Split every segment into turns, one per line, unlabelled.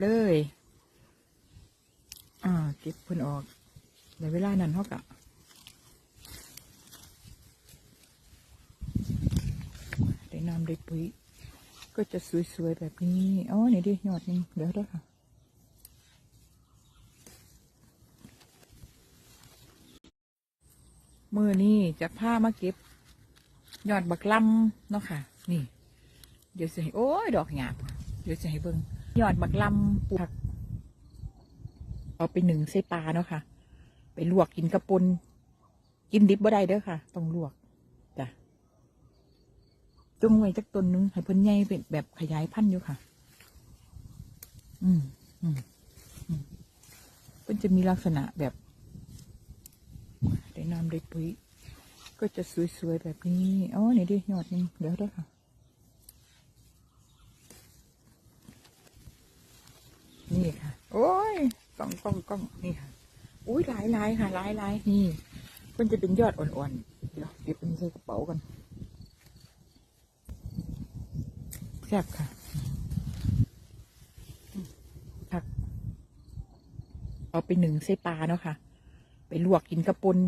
เลย อ่า เก็บเพิ่นออกในเวลานั้นเขากะได้น้ำได้ปุ๋ย ก็จะสวยๆแบบนี้ อ๋อ นี่ดิยอดหนึงเดี๋ยวด้วยค่ะมือนี้จะพามาเก็บยอดบักลำเนาะค่ะ นี่ เดี๋ยวจะให้โอ้ย ดอกหยาบ เดี๋ยวจะให้เบิ่ง ยอดบักลำปลูกเอาไปหนึ่งใส่ปลาเนาะค่ะ ไปลวกกินกระปุนกินดิบบ่ได้เด้อค่ะ ต้องลวกจ้ะจงไว้จักต้นนึงให้เพิ่นใหญ่เป็นแบบขยายพันธุ์อยู่ค่ะ อืมอืมอืมเพิ่นจะมีลักษณะแบบได้น้ำได้ปุ๋ยก็จะสวยๆแบบนี้อ๋อนี่ดิยอดหนึงเดี๋ยวด้วยค่ะ นี่ค่ะ โอ้ยกล้องกล้องกล้องนี่ค่ะอุ้ยหลายหลายค่ะหลายหลายนี่มันจะเป็นยอดอ่อนๆเดี๋ยวเก็บเป็นใส่กระเป๋ากันแซ่บค่ะผักเอาไปหนึ่งใส่ปลาเนาะค่ะ ไปลวกกินกระปุน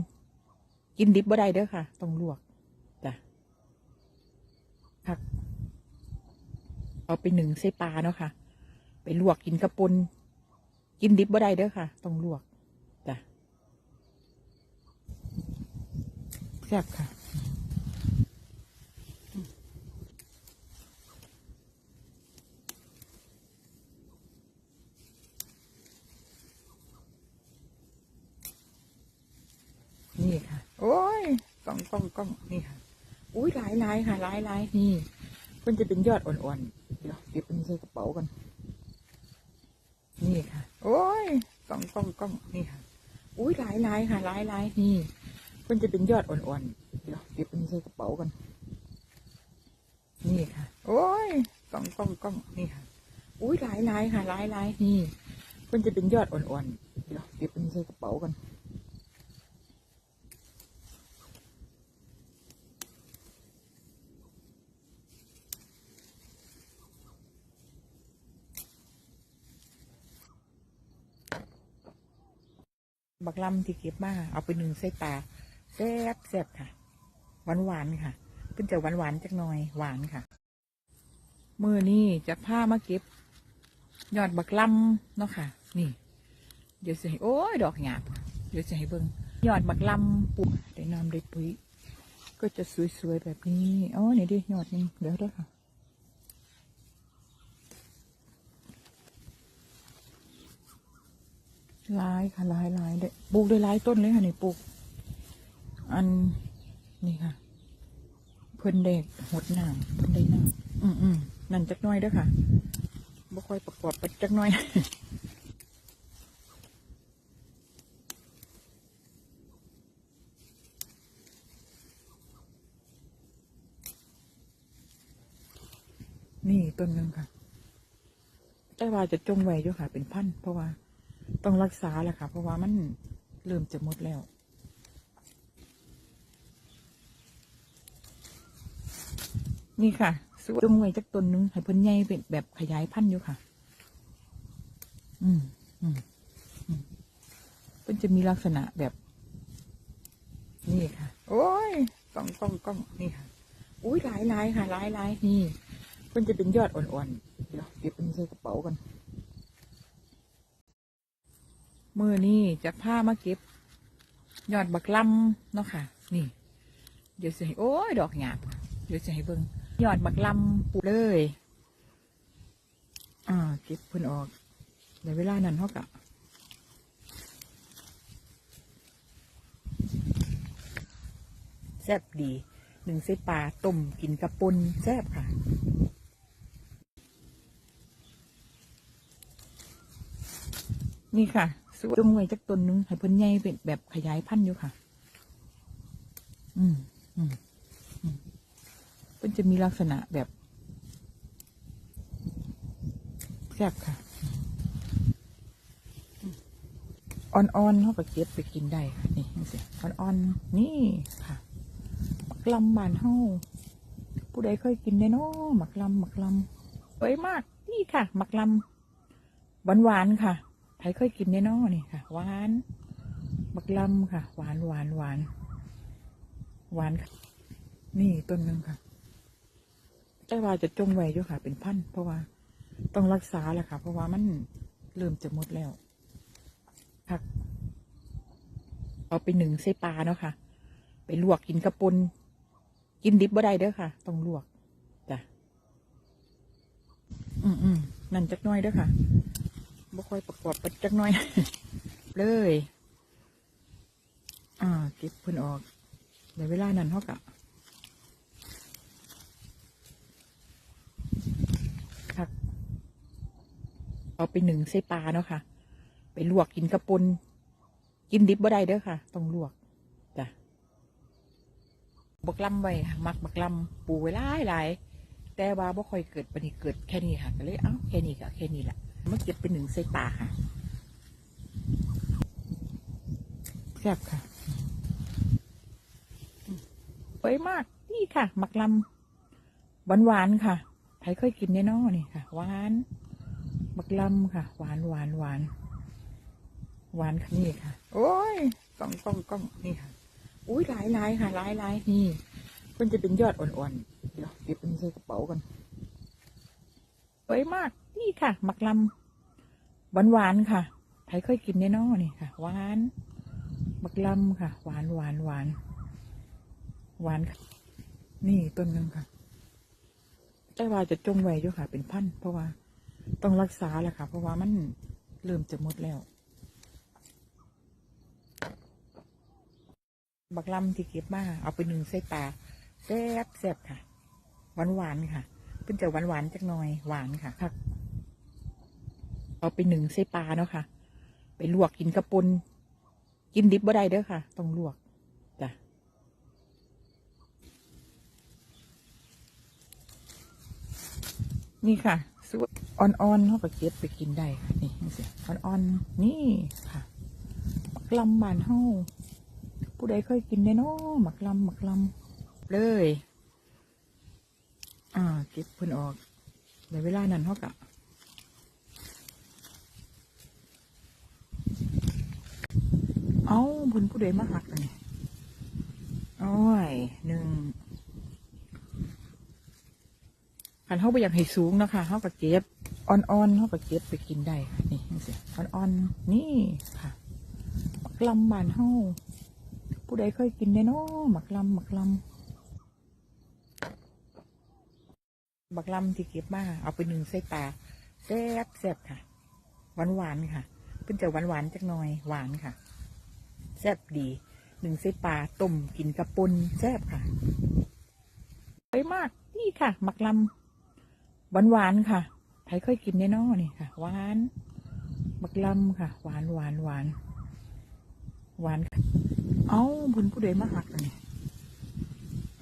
กินดิบบ่ได้เด้อค่ะ ต้องลวกจ้ะผัก เอาไปหนึ่งใส่ปลาเนาะค่ะ ไปลวกกินกระปุนกินดิบบ่ได้เด้อค่ะ ต้องลวกจ้ะแซ่บค่ะนี่ค่ะ โอ้ยกล้องกล้องกล้องนี่ค่ะ อุ้ยหลายหลายค่ะหลายหลายนี่มันจะเป็นยอดอ่อนๆ เดี๋ยวเก็บเป็นใส่กระเป๋ากัน นี่ค่ะ โอ้ยกล้องกล้องกล้องนี่ค่ะ อุ้ยหลายหลายค่ะหลายหลายนี่มันจะเป็นยอดอ่อนๆ เดี๋ยวเก็บเป็นใส่กระเป๋ากัน นี่ค่ะ โอ้ยกล้องกล้องกล้องนี่ค่ะ อุ้ยหลายหลายค่ะหลายหลายนี่มันจะเป็นยอดอ่อนๆ เดี๋ยวเก็บเป็นใส่กระเป๋ากัน บักลำที่เก็บมาเอาไปหนึ่งใส่ปลาแซ่บแซ่บค่ะ หวานหวานค่ะ เพิ่นจะหวานหวานจักหน่อยหวานค่ะมือนี้จะพามาเก็บยอดบักลำเนาะค่ะ นี่ เดี๋ยวจะให้โอ้ยดอกหยาบเดี๋ยวจะให้เบิ่งยอดบักลำปลูกได้น้ำได้ปุ๋ยก็จะสวยๆแบบนี้อ๋อนี่ดิยอดนึงเดี๋ยวด้วยค่ะ หลายค่ะหลายหลายเลยปลูกได้หลายต้นเลยค่ะนี่ปลูก อันนี่ค่ะ เพิ่นเด็กหดหน้ำเพิ่นได้น้ำอืมอืมนั่นจักน้อยเด้อค่ะบ่ค่อยประกอบไปจักน้อยนี่ต้นหนึ่งค่ะ แต่ว่าจะจงไว้อยู่ค่ะ เป็นพัน เพราะว่า ต้องรักษาแหละค่ะ เพราะว่ามันเริ่มจะหมดแล้วนี่ค่ะสวยจงไว้จักต้นหนึงให้เพิ่นใหญ่เป็นแบบขยายพันธุ์อยู่ค่ะอืมอืมอืมเพิ่นจะมีลักษณะแบบ นี่ค่ะ โอ้ยกล้องกล้องกล้องนี่ค่ะ อุ้ยหลายหลายค่ะหลายหลายนี่เพิ่นจะเป็นยอดอ่อนๆเดี๋ยวเก็บเป็นใส่กระเป๋ากัน มือนี้จะพามาเก็บยอดบักลำเนาะค่ะ นี่ เดี๋ยวจะให้โอ้ยดอกหยาบเดี๋ยวจะให้เบิ่งยอดบักลำปูเลยอ่าเก็บเพิ่นออกในเวลานั้นเขากะแซ่บดีหนึ่งเส้ปลาต้มกินกระปุนแซ่บค่ะนี่ค่ะ สวยจงไว้จักต้นนึงให้เพิ่นใหญ่เป็นแบบขยายพันธุ์อยู่ค่ะอืมอืมอืมเพิ่นจะมีลักษณะแบบแซ่บค่ะอ่อนๆเขาก็เก็บไปกินได้ค่ะนี่สิอ่อนๆนี่ค่ะหมักลำบานเฮาผู้ใดเคยกินได้เนาะหมักลำหมักลำสวยมากนี่ค่ะหมักลำหวานๆค่ะ ใครเคยกินแน่นอนนี่ค่ะ หวาน บักลำค่ะ หวานหวานหวาน หวานค่ะ นี่ต้นหนึงค่ะแต่ว่าจะจงไว้อยู่ค่ะ เป็นพันเพราะว่า ต้องรักษาแหละค่ะ เพราะว่ามันเริ่มจะหมดแล้วผักเอาไปหนึ่งใส่ปลาเนาะค่ะ ไปลวกกินกระปุนกินดิบบ่ได้เด้อค่ะ ต้องลวกจ้ะอืมอืมนั่นจักน้อยเด้อค่ะ บ่ค่อยประกอบไปจักหน้อย เลย อ่าเก็บเพิ่นออกในเวลานั้นเท่ากับผักเอาไปหนึ่งใส่ปลาเนาะค่ะ ไปลวกกินกระปุนกินดิบบ่ได้เด้อค่ะ ต้องลวกจ้ะบักลำไว้มักบักลำปูไว้หลายหลายแต่ว่าบ่ค่อยเกิดปนนี้เกิดแค่นี้ค่ะก็เลยเอ้าแค่นี้ก็แค่นี้แหละ มาเก็บเป็นหนึ่งใส่ปลาค่ะแซ่บค่ะสวยมากนี่ค่ะมักลำหวานหวานๆค่ะใครเคยกินแน่นอนนี่ค่ะ หวานมักลำค่ะ หวานหวานหวานหวานค่ะนี่ค่ะ โอ้ยกล้องกล้องกล้องนี่ค่ะ อุ้ยหลายหลายค่ะหลายหลายนี่เพิ่นจะเป็นยอดอ่อนๆ เดี๋ยวเก็บเป็นใส่กระเป๋ากันสวยมาก นี่ค่ะหมักลำหวานหวานค่ะใครเคยกินแน่นอนนี่ค่ะ หวานหมักลำค่ะ หวานหวานหวานหวานค่ะ นี่ต้นหนึงค่ะแต่ว่าจะจงไว้อยู่ค่ะ เป็นพันเพราะว่า ต้องรักษาแหละค่ะ เพราะว่ามันเริ่มจะหมดแล้วบักลำที่เก็บมาเอาไปหนึ่งใส่ปลาแซ่บแซ่บค่ะ หวานหวานค่ะ เพิ่นจะหวานหวานจักหน่อยหวานค่ะผัก เอาไปหนึ่งใส่ปลาเนาะค่ะ ไปลวกกินกระปุนกินดิบบ่ได้เด้อค่ะ ต้องลวกจ้ะนี่ค่ะสูตรอ่อนๆเขาก็เก็บไปกินได้นี่นี่สิอ่อนๆนี่ค่ะบักลำบานเฮาผู้ใดเคยกินได้เนาะหมักลำหมักลำเลย อ่า เก็บเพิ่นออกในเวลานั้นเท่ากับ เอาเพิ่นผู้ใดมาหักกันนี่โอ้ยหนึ่งคันเขาไปอยากให้สูงนะคะเขาก็เก็บอ่อนๆเขาก็เก็บไปกินได้นี่นี่สิอ่อนๆนี่ค่ะหมักลำบานเฮาผู้ใดเคยกินได้เนาะหมักลำหมักลำบักลำที่เก็บมาเอาไปหนึ่งใส่ปลาแซ่บแซ่บค่ะหวานหวานๆค่ะเพิ่นจะหวานหวานๆจักหน่อยหวานค่ะ แซ่บดีหนึ่งใส่ปลาต้มกินกับปนแซ่บค่ะสวยมากนี่ค่ะหมักลำหวานหวานๆค่ะใครเคยกินแน่นอนนี่ค่ะหวานหมักลำค่ะ หวานหวานหวานหวานเอาเพิ่นผู้ใดมาหักนี่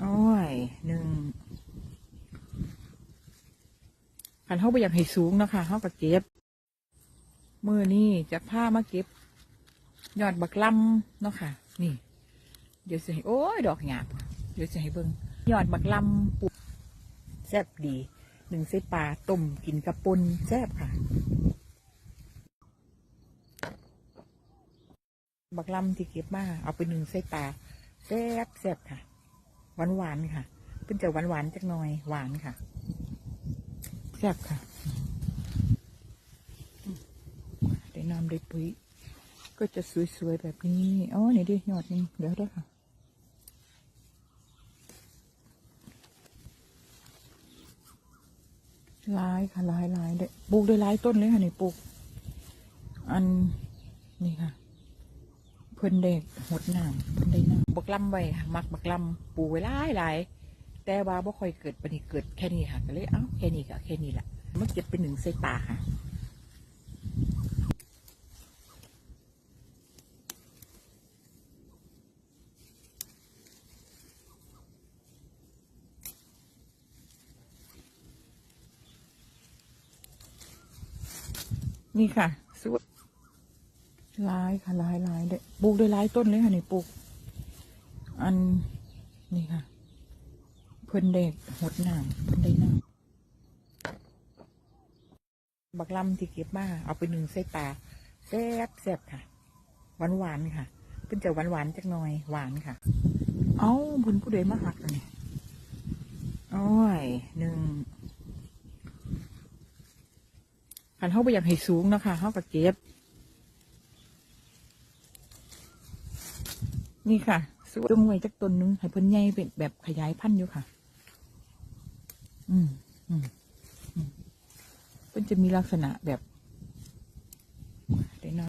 โอ้ยหนึ่งคันเขาไปอยากให้สูงนะคะเขาก็เก็บมือนี่จะผ้ามาเก็บ ยอดบักลำเนาะค่ะ นี่ เดี๋ยวจะให้โอ้ยดอกหยาบเดี๋ยวจะให้เบิ่งยอดบักลำปุแซ่บดีหนึ่งใส่ปลาต้มกินกับปนแซ่บค่ะ บักลำที่เก็บมาเอาไปหนึ่งใส่ปลาแซ่บแซ่บค่ะหวานหวานค่ะเพิ่นจะหวานหวานๆจักหน่อยหวานค่ะแซ่บค่ะได้น้ำได้ปุ๋ย ก็จะสวยๆแบบนี้อ๋อนี่ดิยอดนี่เดี๋ยวด้วยค่ะลายค่ะลายลายเด็ปลูกได้ลายต้นเลยค่ะนี่ปลูก อันนี่ค่ะ เพิ่นเด็กหดหน้ำเพิ่นได้น้ำบักลำไว้ค่ะมักบักลำปูไว้หลายหลายแต่ว่าบ่ค่อยเกิดปนี้เกิดแค่นี้ค่ะก็เลยเอ้าแค่นี้ก็แค่นี้แหละมาเก็บเป็นหนึ่งใส่ปลาค่ะ นี่ค่ะสวยหลายค่ะหลายหลายเด็ปลูกได้หลายต้นเลยค่ะนี่ปลูก อันนี่ค่ะ เพิ่นเด็กหดน้ำเพิ่นได้น้ำบักลำที่เก็บมาเอาไปหนึ่งใส่ปลาแซ่บแซ่บค่ะหวานหวานๆค่ะเพิ่นจะหวานหวานๆจักหน่อยหวานค่ะ เอ้าเพิ่นผู้ใดมาหักอันนี้โอ้ยหนึ่ง คันเขาไปอยากให้สูงนะคะเขาก็เก็บ นี่ค่ะสวยจงไว้จักต้นนึงให้เพิ่นใหญ่เป็นแบบขยายพันธุ์อยู่ค่ะ อืมอืมอืมเพิ่นจะมีลักษณะแบบ